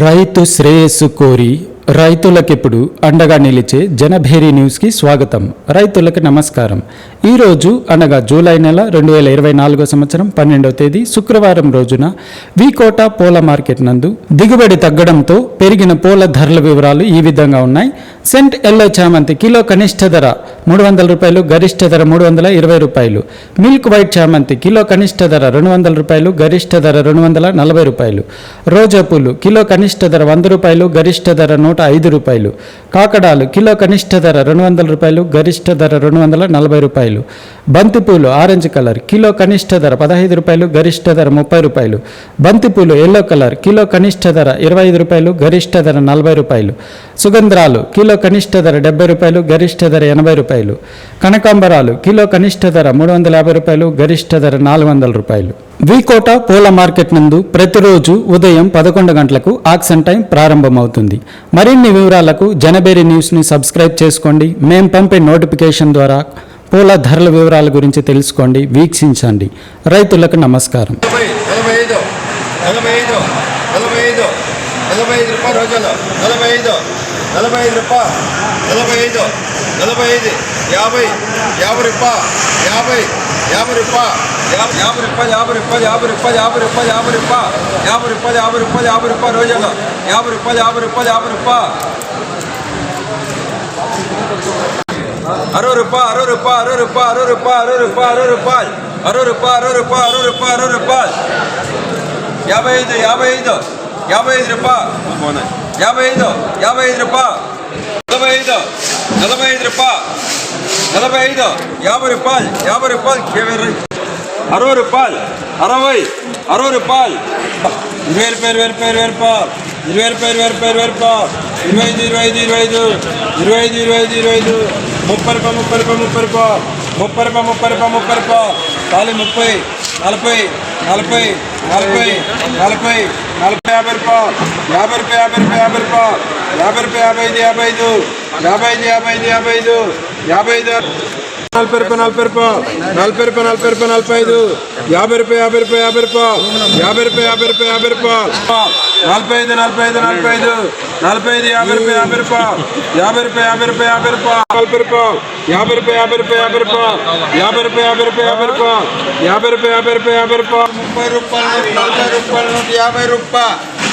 రైతు శ్రేయస్సు కోరి రైతులకిప్పుడు అండగా నిలిచే జనభేరి న్యూస్కి స్వాగతం. రైతులకు నమస్కారం. ఈరోజు అనగా జూలై నెల రెండు వేల ఇరవై నాలుగో సంవత్సరం పన్నెండవ తేదీ శుక్రవారం రోజున వికోట పూల మార్కెట్ నందు దిగుబడి తగ్గడంతో పెరిగిన పూల ధరల వివరాలు ఈ విధంగా ఉన్నాయి. సెంట్ ఎల్లో చామంతి కిలో కనిష్ట ధర మూడు వందల రూపాయలు గరిష్ట ధర మూడు వందల ఇరవై రూపాయలు. మిల్క్ వైట్ చామంతి కిలో కనిష్ట ధర రెండు వందల రూపాయలు గరిష్ట ధర రెండు వందల నలభై రూపాయలు. రోజా పూలు కిలో కనిష్ట ధర వంద రూపాయలు గరిష్ట ధర నూట ఐదు రూపాయలు. కాకడాలు కిలో కనిష్ట ధర రెండు వందల రూపాయలు గరిష్ట ధర రెండు వందల నలభై రూపాయలు. బంతిపూలు ఆరెంజ్ కలర్ కిలో కనిష్ట ధర పదహైదు రూపాయలు గరిష్ట ధర ముప్పై రూపాయలు. బంతిపూలు ఎల్లో కలర్ కిలో కనిష్ట ధర ఇరవై ఐదు రూపాయలు గరిష్ట ధర నలభై రూపాయలు. సుగంధ్రాలు కిలో కనిష్ట ధర డెబ్బై రూపాయలు గరిష్ట ధర ఎనభై రూపాయలు. కనకాంబరాలు కిలో కనిష్ట ధర మూడు వందల యాభై రూపాయలు గరిష్ట ధర నాలుగు వందల రూపాయలు. వికోట పూల మార్కెట్ నందు ప్రతిరోజు ఉదయం పదకొండు గంటలకు ఆక్సన్ టైం ప్రారంభమవుతుంది. మరిన్ని వివరాలకు జనబేరి న్యూస్ని సబ్స్క్రైబ్ చేసుకోండి. మేం పంపే నోటిఫికేషన్ ద్వారా పూల ధరల వివరాల గురించి తెలుసుకోండి వీక్షించండి. రైతులకు నమస్కారం. నలభై ఐదు నలభై ఐదు నలభై ఐదు నలభై ఐదు రూపాయలు రోజులు నలభై ఐదు. నలభై ఐదు రూపా నలభై ఐదు నలభై ఐదు యాభై యాభై రూపా యాభై యాభై రూపా యాభై రూపాయ యాభై రూపాయ యాభై రూపాయ యాభై రూపాయ యాభై రూపా యాభై రూపాయ యాభై రూపాయ యాభై రూపాయ రోజాన యాభై రూపాయ యాభై రూపాయ యాభై రూపా అరవై రూపాయ అరవై రూపాయ అరవై రూపాయ అరవై రూపాయ అరవై రూపాయ అరవై రూపాయలు అరవై రూపాయ అరవై రూపాయ అరవై రూపాయ అరవై రూపాయలు యాభై ఐదు యాభై ఐదు యాభై ఐదు రూపాయ యాభై ఐదు యాభై ఐదు రూపాయ నలభై ఐదు నలభై ఐదు రూపాయ నలభై ఐదు యాభై రూపాయలు యాభై రూపాయలు. అరవై రూపాయలు. అరవై అరవై రూపాయలు. ఇరవై రూపాయలు ఇరవై రూపాయలు ఇరవై రూపాయలు. ఇరవై రూపాయలు ఇరవై రూపాయలు ఇరవై రూపాయలు. ఇరవై ఐదు ఇరవై ఐదు ఇరవై ఐదు. ఇరవై ఐదు ఇరవై ఐదు ఇరవై ఐదు. ముప్పై రూపాయలు ముప్పై రూపాయలు ముప్పై రూపాయలు. ముప్పై రూపాయలు ముప్పై రూపాయలు ముప్పై రూపాయలు. ఖాళీ ముప్పై నలభై నలభై నలభై నలభై. నలభై యాభై రూపాయలు యాభై రూపాయ యాభై రూపాయ యాభై రూపాయలు యాభై రూపాయ యాభై ఐదు యాభై ఐదు యాభై ఐదు యాభై ఐదు యాభై ఐదు యాభై ఐదు నలభై రూపాయ నలభై రూపాయలు నలభై రూపాయ నలభై రూపాయ నలభై ఐదు యాభై రూపాయ యాభై రూపాయ యాభై రూపాయలు యాభై రూపాయ యాభై రూపాయ యాభై రూపాయలు నలభై ఐదు నలభై ఐదు నలభై ఐదు నలభై ఐదు యాభై రూపాయ యాభై రూపాయ యాభై రూపాయ యాభై రూపాయ యాభై రూపాయ నలభై రూపాయ యాభై రూపాయ యాభై రూపాయ యాభై రూపాయ యాభై రూపాయ యాభై రూపాయ యాభై రూపాయ యాభై రూపాయ యాభై రూపాయ యాభై రూపాయ ముప్పై రూపాయలు నలభై రూపాయలు నూట యాభై రూపాయ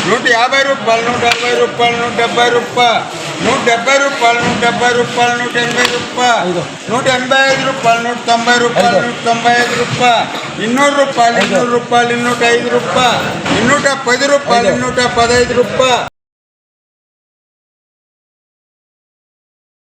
నూట యాభై రూపాయలు నూట అరవై రూపాయలు నూట డెబ్బై రూపాయలు నూట డెబ్బై రూపాయలు నూట డెబ్బై రూపాయలు నూట ఎనభై రూపాయలు. నూట ఎనభై ఐదు రూపాయలు నూట తొంభై రూపాయలు నూట తొంభై ఐదు రూపాయలు. ಇನ್ನೂರು ರೂಪಾಯಿ ಇನ್ನೂರು ರೂಪಾಯಿ ಇನ್ನೂಟ ಐದು ರೂಪಾಯಿ ಇನ್ನೂಟ ಪದ ರೂಪಾಯಿ ಇನ್ನೂಟ ಪದೈದು ರೂಪಾಯಿ